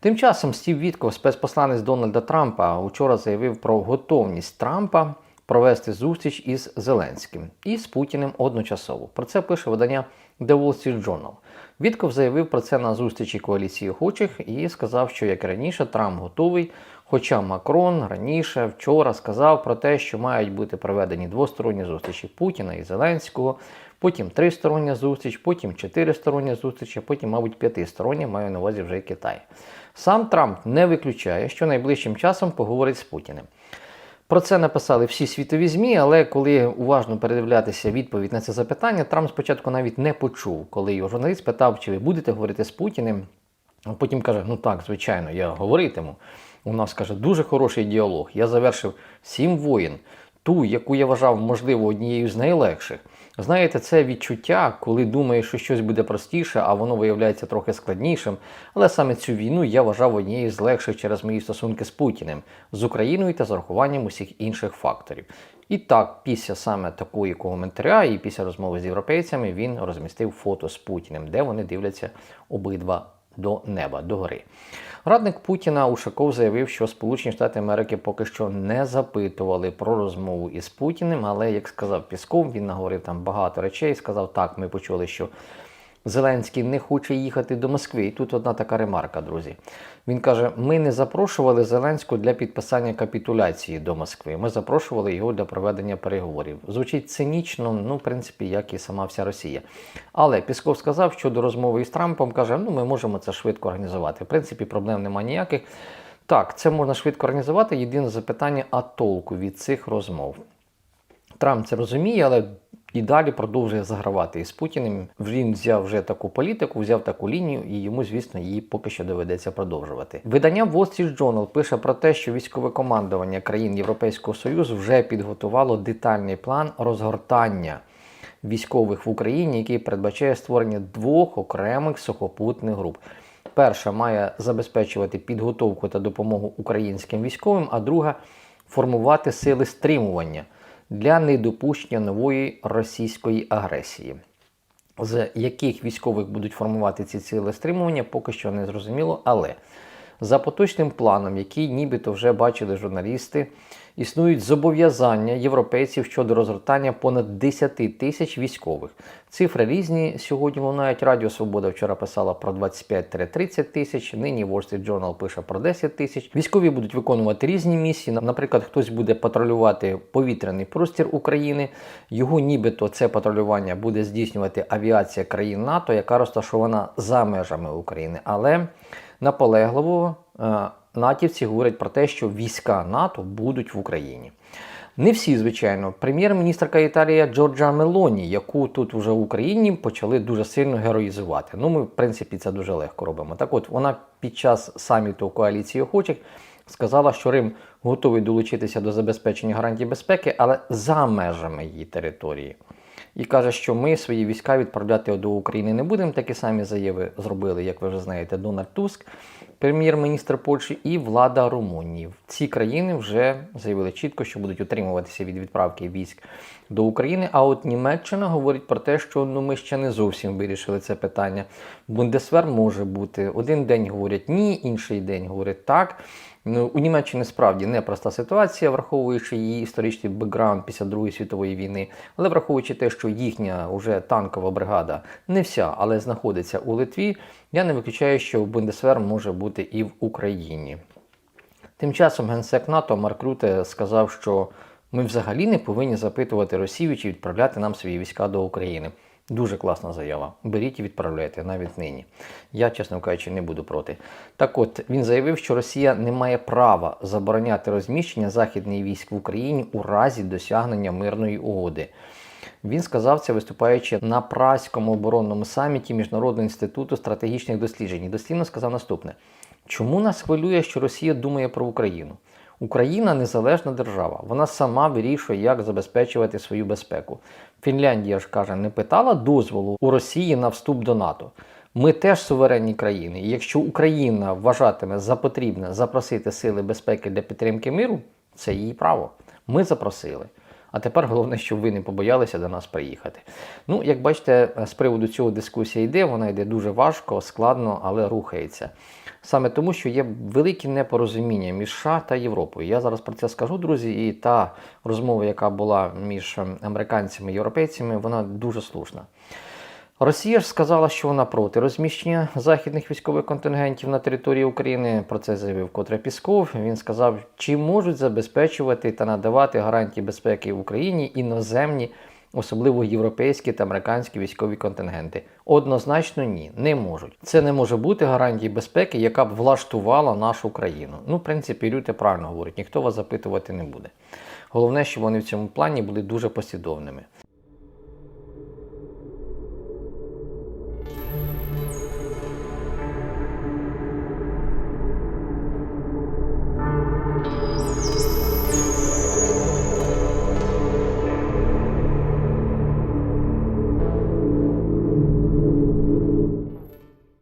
Тим часом Стів Вітков, спецпосланець Дональда Трампа, учора заявив про готовність Трампа провести зустріч із Зеленським і з Путіним одночасово. Про це пише видання The Wall Street Journal. Вітков заявив про це на зустрічі коаліції охочих і сказав, що як раніше Трамп готовий. Хоча Макрон раніше вчора сказав про те, що мають бути проведені двосторонні зустрічі Путіна і Зеленського, потім тристороння зустріч, потім чотиристороння зустріч, а потім, мабуть, п'ятистороння, маю на увазі вже Китай. Сам Трамп не виключає, що найближчим часом поговорить з Путіним. Про це написали всі світові ЗМІ, але коли уважно передивлятися відповідь на це запитання, Трамп спочатку навіть не почув, коли його журналіст питав, чи ви будете говорити з Путіним. Потім каже: ну так, звичайно, я говоритиму. У нас каже дуже хороший діалог. Я завершив сім воїн, ту, яку я вважав, можливо, однією з найлегших. Знаєте, це відчуття, коли думаєш, що щось буде простіше, а воно виявляється трохи складнішим. Але саме цю війну я вважав однією з легших через мої стосунки з Путіним, з Україною та з урахуванням усіх інших факторів. І так, після саме такої коментаря і після розмови з європейцями він розмістив фото з Путіним, де вони дивляться обидва до неба, до гори. Радник Путіна Ушаков заявив, що Сполучені Штати Америки поки що не запитували про розмову із Путіним, але як сказав Пісков, він наговорив там багато речей. Сказав, так, ми почули, що Зеленський не хоче їхати до Москви. І тут одна така ремарка, друзі. Він каже: ми не запрошували Зеленського для підписання капітуляції до Москви. Ми запрошували його для проведення переговорів. Звучить цинічно, ну, в принципі, як і сама вся Росія. Але Пісков сказав, що до розмови із Трампом каже: ну, ми можемо це швидко організувати. В принципі, проблем немає ніяких. Так, це можна швидко організувати. Єдине запитання, а толку від цих розмов. Трамп це розуміє, але і далі продовжує загравати із Путіним. Він взяв вже таку політику, взяв таку лінію, і йому, звісно, її поки що доведеться продовжувати. Видання Wall Street Journal пише про те, що військове командування країн Європейського Союзу вже підготувало детальний план розгортання військових в Україні, який передбачає створення двох окремих сухопутних груп. Перша має забезпечувати підготовку та допомогу українським військовим, а друга формувати сили стримування для недопущення нової російської агресії. З яких військових будуть формувати ці сили стримування, поки що не зрозуміло. Але за поточним планом, який нібито вже бачили журналісти, існують зобов'язання європейців щодо розгортання понад 10 тисяч військових. Цифри різні сьогодні лунають. Радіо Свобода вчора писала про 25-30 тисяч. Нині Wall Street Journal пише про 10 тисяч. Військові будуть виконувати різні місії. Наприклад, хтось буде патрулювати повітряний простір України. Його нібито це патрулювання буде здійснювати авіація країн НАТО, яка розташована за межами України. Але наполегливо е, натівці говорять про те, що війська НАТО будуть в Україні. Не всі, звичайно, прем'єр-міністрка Італії Джорджа Мелоні, яку тут вже в Україні почали дуже сильно героїзувати. Ну, ми, в принципі, це дуже легко робимо. Так от, вона під час саміту коаліції охочих сказала, що Рим готовий долучитися до забезпечення гарантій безпеки, але за межами її території. І каже, що ми свої війська відправляти до України не будемо. Такі самі заяви зробили, як ви вже знаєте, Дональд Туск, прем'єр-міністр Польщі і влада Румунії. Ці країни вже заявили чітко, що будуть утримуватися від відправки військ до України. А от Німеччина говорить про те, що ну ми ще не зовсім вирішили це питання. Бундесвер може бути один день говорять ні, інший день говорять так. Ну, у Німеччині справді непроста ситуація, враховуючи її історичний бекграунд після Другої світової війни, але враховуючи те, що їхня уже танкова бригада не вся, але знаходиться у Литві, я не виключаю, що Бундесвер може бути і в Україні. Тим часом генсек НАТО Марк Рюте сказав, що ми взагалі не повинні запитувати Росію чи відправляти нам свої війська до України. Дуже класна заява. Беріть і відправляйте навіть нині. Я, чесно кажучи, не буду проти. Так от він заявив, що Росія не має права забороняти розміщення західних військ в Україні у разі досягнення мирної угоди. Він сказав це, виступаючи на праському оборонному саміті Міжнародного інституту стратегічних досліджень. І дослівно сказав наступне: чому нас хвилює, що Росія думає про Україну? Україна незалежна держава. Вона сама вирішує, як забезпечувати свою безпеку. Фінляндія ж каже, не питала дозволу у Росії на вступ до НАТО. Ми теж суверенні країни. І якщо Україна вважатиме за потрібне запросити сили безпеки для підтримки миру, це її право. Ми запросили. А тепер головне, щоб ви не побоялися до нас приїхати. Ну, як бачите, з приводу цього дискусія йде, вона йде дуже важко, складно, але рухається. Саме тому, що є велике непорозуміння між США та Європою. Я зараз про це скажу, друзі, і та розмова, яка була між американцями і європейцями, вона дуже слушна. Росія ж сказала, що вона проти розміщення західних військових контингентів на території України. Про це заявив Котре Пісков. Він сказав, чи можуть забезпечувати та надавати гарантії безпеки Україні іноземні, особливо європейські та американські військові контингенти. Однозначно ні, не можуть. Це не може бути гарантії безпеки, яка б влаштувала нашу країну. Ну, в принципі, люди правильно говорять, ніхто вас запитувати не буде. Головне, щоб вони в цьому плані були дуже послідовними.